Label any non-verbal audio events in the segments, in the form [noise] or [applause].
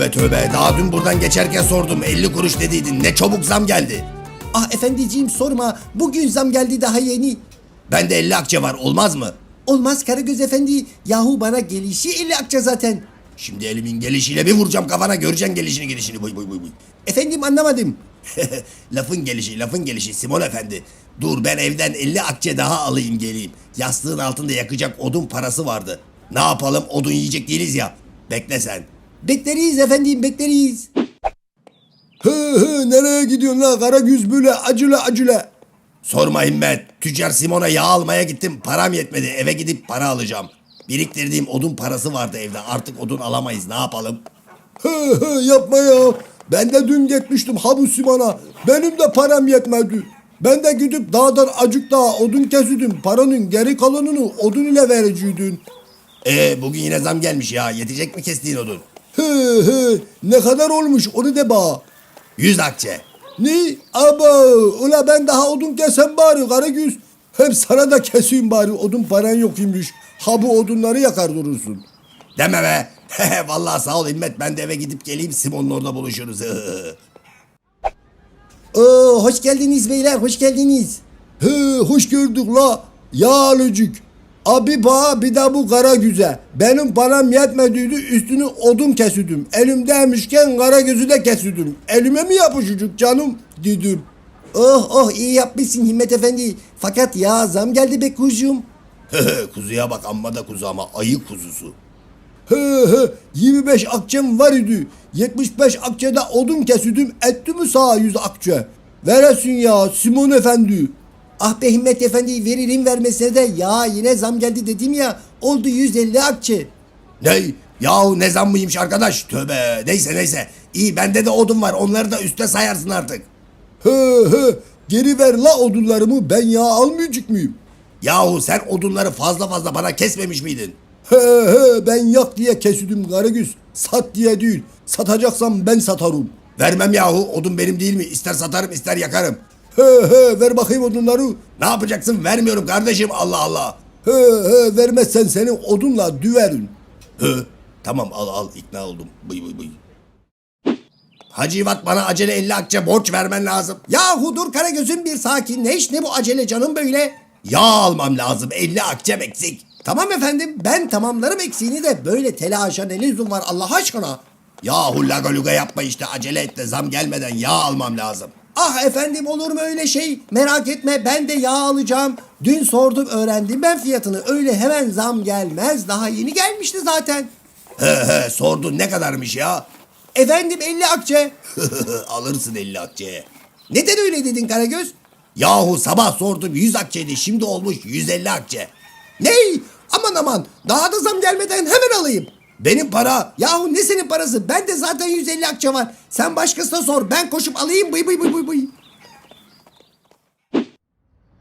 Tövbe tövbe daha dün buradan geçerken sordum 50 kuruş dediydin ne çabuk zam geldi. Ah efendiciğim sorma. Bugün zam geldi daha yeni. Bende 50 akçe var olmaz mı? Olmaz Karagöz efendi. Yahu bana gelişi 50 akça zaten. Şimdi elimin gelişiyle bir vuracağım kafana göreceksin gelişini gidişini buy buy buy buy. Efendim anlamadım. [laughs] lafın gelişi lafın gelişi Simon efendi. Dur ben evden 50 akçe daha alayım geleyim. Yastığın altında yakacak odun parası vardı. Ne yapalım odun yiyecek değiliz ya. Bekle sen. Bekleriz efendim bekleriz. Hı hı nereye gidiyorsun la Karagüz böyle acele acele. Sorma Himmet. Tüccar Simon'a yağ almaya gittim. Param yetmedi. Eve gidip para alacağım. Biriktirdiğim odun parası vardı evde. Artık odun alamayız. Ne yapalım? Hı hı yapma ya. Ben de dün gitmiştim Habu Siman'a. Benim de param yetmedi. Ben de gidip dağdan acık daha odun kesiyordum. Paranın geri kalanını odun ile vereceydin. Ee bugün yine zam gelmiş ya. Yetecek mi kestiğin odun? Hı ne kadar olmuş onu de bana. 100 akçe. Ne? Aba ula ben daha odun kesem bari Karagüz. Hem sana da keseyim bari odun paran yok imiş. Ha bu odunları yakar durursun. Deme be. [laughs] Vallahi sağ ol Himmet. Ben de eve gidip geleyim. Simon'la orada buluşuruz. Oo, [laughs] hoş geldiniz beyler hoş geldiniz. He hoş gördük la. Ya alıcık. Abi ba bir de bu kara güze. Benim param yetmediydi üstünü odun kesüdüm. Elimdeymişken kara gözü de kesüdüm. Elime mi yapışacak canım dedim. Oh oh iyi yapmışsın Himmet efendi. Fakat ya zam geldi be kuzum. Kuzuya bak amma da kuzu ama ayı kuzusu. He he 25 akçem var idi. 75 akçede odun kesüdüm etti mi sağ 100 akçe. Veresin ya Simon efendi. Ah be Himmet efendi veririm vermesine de ya yine zam geldi dedim ya oldu 150 akçe. Ne? Yahu ne zam mıymış arkadaş? Tövbe. Neyse neyse. İyi bende de odun var. Onları da üste sayarsın artık. He he geri ver la odunlarımı ben yağ almayacak mıyım? Yahu sen odunları fazla fazla bana kesmemiş miydin? He he ben yak diye kesüdüm Karagüz. Sat diye değil. Satacaksam ben satarım. Vermem yahu. Odun benim değil mi? İster satarım ister yakarım. He he ver bakayım odunları. Ne yapacaksın? Vermiyorum kardeşim. Allah Allah. He he vermezsen seni odunla düverin. Hı. Tamam al al ikna oldum. Bıy bıy bıy. Hacı İvat bana acele 50 akçe borç vermen lazım. Yahu dur Karagöz'ün bir sakinleş ne bu acele canım böyle. Yağ almam lazım 50 akçem eksik. Tamam efendim ben tamamlarım eksiğini de böyle telaşa ne lüzum var Allah aşkına. Yahu laga yapma işte acele et de zam gelmeden yağ almam lazım. Ah efendim olur mu öyle şey? Merak etme ben de yağ alacağım. Dün sordum öğrendim ben fiyatını. Öyle hemen zam gelmez. Daha yeni gelmişti zaten. He he sordun ne kadarmış ya? Efendim 50 akçe. [laughs] Alırsın 50 akçeye. Neden öyle dedin Karagöz? Yahu sabah sordum 100 akçeydi şimdi olmuş 150 akçe. Ney? Aman aman daha da zam gelmeden hemen alayım. Benim para Yahu ne senin parası? Ben de zaten 150 akçe var. Sen başkasına sor. Ben koşup alayım bıy bıy bıy bıy bıy.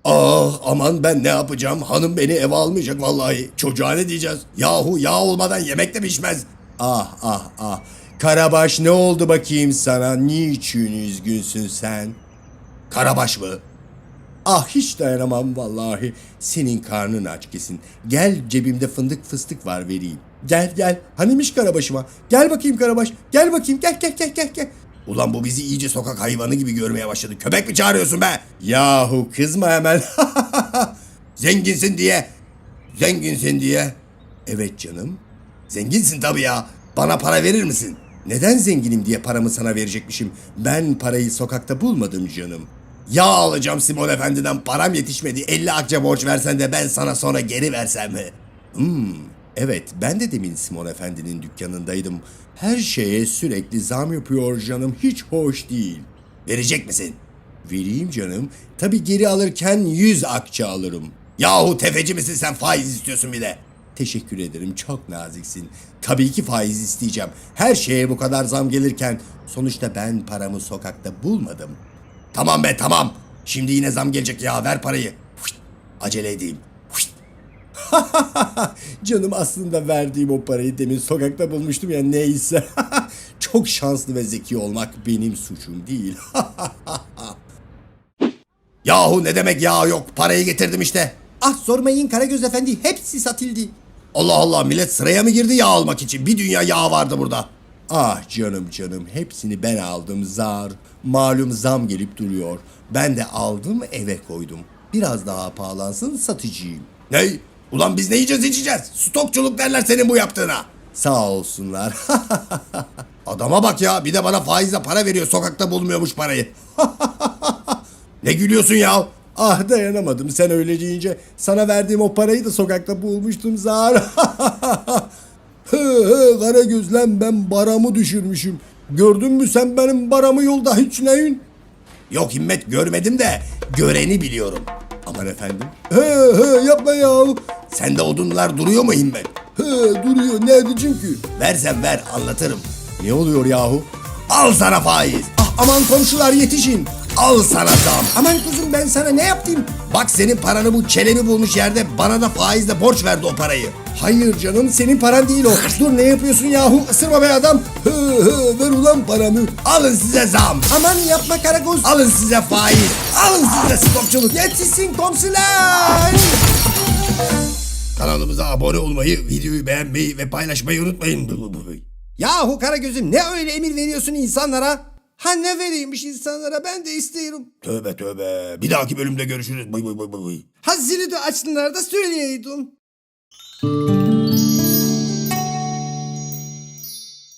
Ah aman ben ne yapacağım? Hanım beni eve almayacak vallahi. Çocuğa ne diyeceğiz? Yahu yağ olmadan yemek de pişmez. Ah ah ah. Karabaş ne oldu bakayım sana? Niçin üzgünsün sen? Karabaş mı? Ah hiç dayanamam vallahi. Senin karnın aç kesin. Gel cebimde fındık fıstık var vereyim. Gel gel. Hanimiş karabaşıma. Gel bakayım karabaş. Gel bakayım gel gel gel gel gel. Ulan bu bizi iyice sokak hayvanı gibi görmeye başladı. Köpek mi çağırıyorsun be? Yahu kızma hemen. [laughs] Zenginsin diye. Zenginsin diye. evet canım. Zenginsin tabii ya. Bana para verir misin? Neden zenginim diye paramı sana verecekmişim. Ben parayı sokakta bulmadım canım. Yağ alacağım Simon Efendi'den param yetişmedi. 50 akçe borç versen de ben sana sonra geri versem mi? Hmm, evet ben de demin Simon Efendi'nin dükkanındaydım. Her şeye sürekli zam yapıyor canım. Hiç hoş değil. Verecek misin? Vereyim canım. Tabi geri alırken 100 akçe alırım. Yahu tefeci misin sen faiz istiyorsun bir de. Teşekkür ederim çok naziksin. Tabii ki faiz isteyeceğim. Her şeye bu kadar zam gelirken sonuçta ben paramı sokakta bulmadım. Tamam be tamam. Şimdi yine zam gelecek ya ver parayı. Fışt, Acele edeyim. Fışt. [laughs] Canım aslında verdiğim o parayı demin sokakta bulmuştum ya neyse. [laughs] çok şanslı ve zeki olmak benim suçum değil. [laughs] Yahu ne demek yağ yok parayı getirdim işte. Ah sormayın Karagöz efendi hepsi satıldı. Allah Allah millet sıraya mı girdi yağ almak için? Bir dünya yağ vardı burada. Ah canım canım hepsini ben aldım zar. Malum zam gelip duruyor. Ben de aldım eve koydum. Biraz daha pahalansın satıcıyım. Ne? Ulan biz ne yiyeceğiz içeceğiz? Stokçuluk derler senin bu yaptığına. Sağ olsunlar. [laughs] Adama bak ya bir de bana faizle para veriyor sokakta bulmuyormuş parayı. [laughs] ne gülüyorsun ya? ah dayanamadım sen öyle deyince. Sana verdiğim o parayı da sokakta bulmuştum zar. [laughs] he he kara gözlem ben baramı düşürmüşüm. Gördün mü sen benim baramı yolda hiç neyin? Yok himmet görmedim de göreni biliyorum. Aman efendim. He he yapma ya. Sende odunlar duruyor mu himmet? He duruyor ne edeceğim ki? Versen ver anlatırım. Ne oluyor yahu? Al sana faiz. Ah aman komşular yetişin. Al sana zam. Aman kuzum ben sana ne yaptım? Bak senin paranı bu çelemi bulmuş yerde bana da faizle borç verdi o parayı. Hayır canım senin paran değil o. Dur ne yapıyorsun yahu? Isırma be adam. He he ver ulan paramı. Alın size zam. Aman yapma Karagöz. Alın size faiz. Alın size stokçuluk. Yetişsin komşular. Kanalımıza abone olmayı, videoyu beğenmeyi ve paylaşmayı unutmayın. Yahu Karagöz'üm ne öyle emir veriyorsun insanlara? Ha ne vereymiş insanlara ben de istiyorum. Tövbe tövbe. Bir dahaki bölümde görüşürüz. Bay bay bay bay. Ha zili de açsınlar da söyleyeydim.